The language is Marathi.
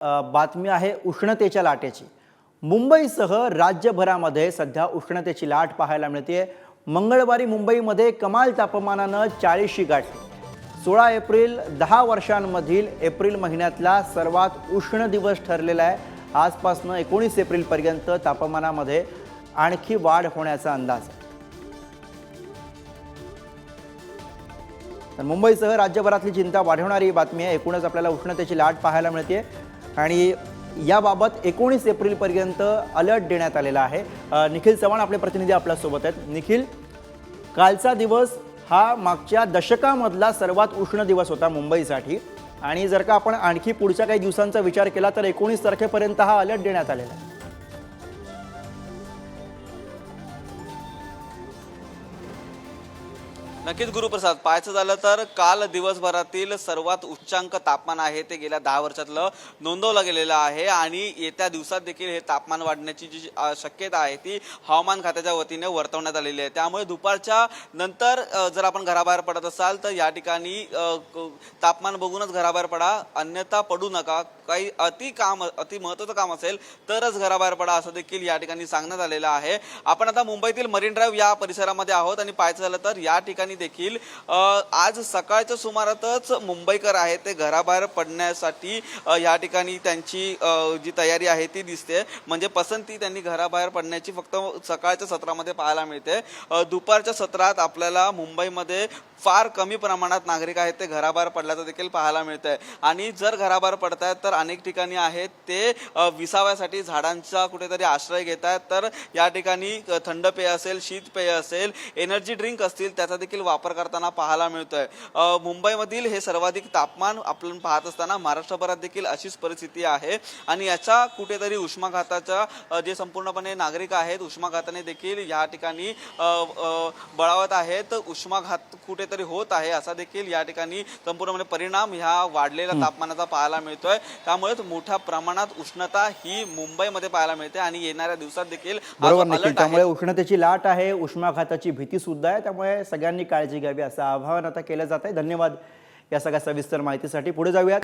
बातमी आहे उष्णतेच्या लाटेची. मुंबईसह राज्यभरामध्ये सध्या उष्णतेची लाट पाहायला मिळते. मंगळवारी मुंबईमध्ये कमाल तापमानानं चाळीसशी गाठली सोळा एप्रिल दहा वर्षांमधील एप्रिल महिन्यातला सर्वात उष्ण दिवस ठरलेला आहे. आजपासनं एकोणीस एप्रिलपर्यंत तापमानामध्ये आणखी वाढ होण्याचा अंदाज. आहे तर मुंबईसह राज्यभरातली चिंता वाढवणारी बातमी आहे. एकूणच आपल्याला उष्णतेची लाट पाहायला मिळते. आणि याबाबत एकोणीस एप्रिलपर्यंत अलर्ट देण्यात आलेला आहे. निखिल चव्हाण आपले प्रतिनिधी आपल्यासोबत आहेत. निखिल कालचा दिवस हा मागच्या दशकामधला सर्वात उष्ण दिवस होता मुंबईसाठी. आणि जर का आपण आणखी पुढच्या काही दिवसांचा विचार केला तर एकोणीस तारखेपर्यंत हा अलर्ट देण्यात आलेला आहे. नक्कीच गुरुप्रसाद पाहायचं झालं तर काल दिवसभरातील सर्वात उच्चांक तापमान आहे ते गेल्या दहा वर्षातलं नोंदवलं गेलेलं आहे आणि येत्या दिवसात देखील हे तापमान वाढण्याची जी शक्यता आहे ती हवामान खात्याच्या वतीने वर्तवण्यात आलेली आहे. त्यामुळे दुपारच्या नंतर जर आपण घराबाहेर पडत असाल तर या ठिकाणी तापमान बघूनच घराबाहेर पडा. अन्यथा पडू नका. काही अति काम अति महत्वाचं काम असेल तरच घराबाहेर पडा असं देखील या ठिकाणी सांगण्यात आलेलं आहे. आपण आता मुंबईतील मरीन ड्राईव्ह या परिसरामध्ये आहोत आणि पाहायचं झालं तर या ठिकाणी देखील आज सकाळच्या सुमारातच मुंबईकर आहेत ते घराबाहेर पडण्यासाठी या ठिकाणी त्यांची जी तयारी आहे ती दिसते. म्हणजे पसंती त्यांनी घराबाहेर पडण्याची फक्त सकाळच्या सत्रामध्ये पाहायला मिळते. दुपारच्या सत्रात आपल्याला मुंबईमध्ये फार कमी प्रमाणात नागरिक आहेत ते घराबाहेर पडल्याचं देखील पाहायला मिळतंय. आणि जर घराबाहेर पडतायत तर अनेक ठिकाणी आहेत. ते विसाव्यासाठी झाडांचा कुठेतरी आश्रय घेत आहेत तर या ठिकाणी थंड पेय असेल शीत पेय असेल एनर्जी ड्रिंक असतील त्याचा देखील वापर करताना पाहायला मिळतोय. अ, मुंबईमधील हे सर्वाधिक तापमान आपण पाहत असताना महाराष्ट्रभरात देखील अशीच परिस्थिती आहे. आणि याचा कुठेतरी उष्माघाताचा जे संपूर्णपणे नागरिक आहेत उष्माघाताने देखील या ठिकाणी बळावत आहेत. उष्माघात कुठेतरी होत आहे असा देखील या ठिकाणी संपूर्णपणे परिणाम ह्या वाढलेल्या तापमानाचा पाहायला मिळतोय. त्यामुळेच मोठ्या प्रमाणात उष्णता ही मुंबईमध्ये पाहायला मिळते आणि येणाऱ्या दिवसात देखील बरोबर त्यामुळे उष्णतेची लाट आहे उष्माघाताची भीती सुद्धा आहे. त्यामुळे सगळ्यांनी काळजी घ्यावी असं आवाहन आता केलं जात आहे. धन्यवाद या सगळ्या सविस्तर माहितीसाठी. पुढे जाऊयात.